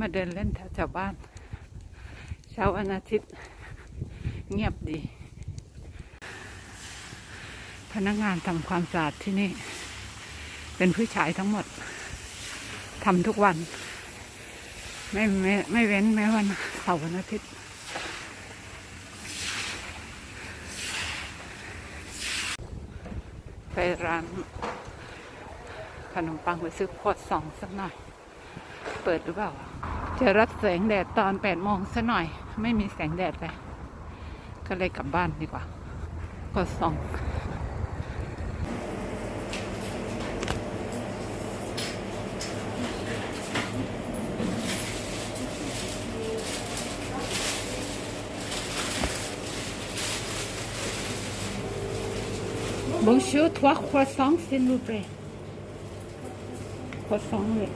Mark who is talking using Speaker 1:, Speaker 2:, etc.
Speaker 1: มาเดินเล่นแถวๆบ้าน เช้าวันอาทิตย์ เงียบดี พนักงานทำความสะอาดที่นี่ เป็นผู้ชายทั้งหมดทำทุกวัน ไม่ไม่ไม่เว้นแม้วันเสาร์วันอาทิตย์ไปร้านขนมปังไปซื้อขวดสองสักหน่อย เปิดหรือเปล่า จะรับแสงแดดตอนแปดโมงสักหน่อย ไม่มีแสงแดดเลย ก็เลยกลับบ้านดีกว่า ก็สอง Bonjour, trois croissants, s'il vous plaît. Croissants, oui.